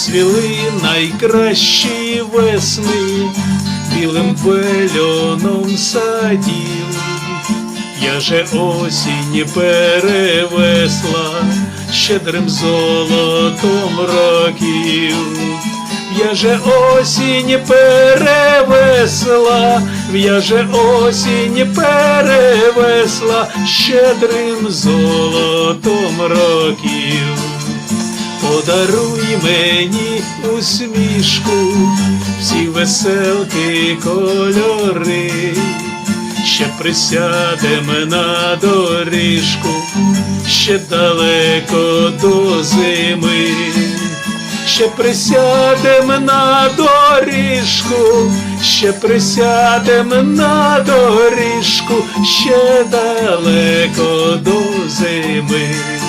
Розцвіли найкращі весни білим пельоном садів. Я же осінь перевесла щедрим золотом років. Я же осінь перевесла, я же осінь перевесла щедрим золотом років. Подаруй мені усмішку, всі веселки кольори, ще присядем на доріжку, ще далеко до зими, ще присядем на доріжку, ще присядем на доріжку, ще далеко до зими.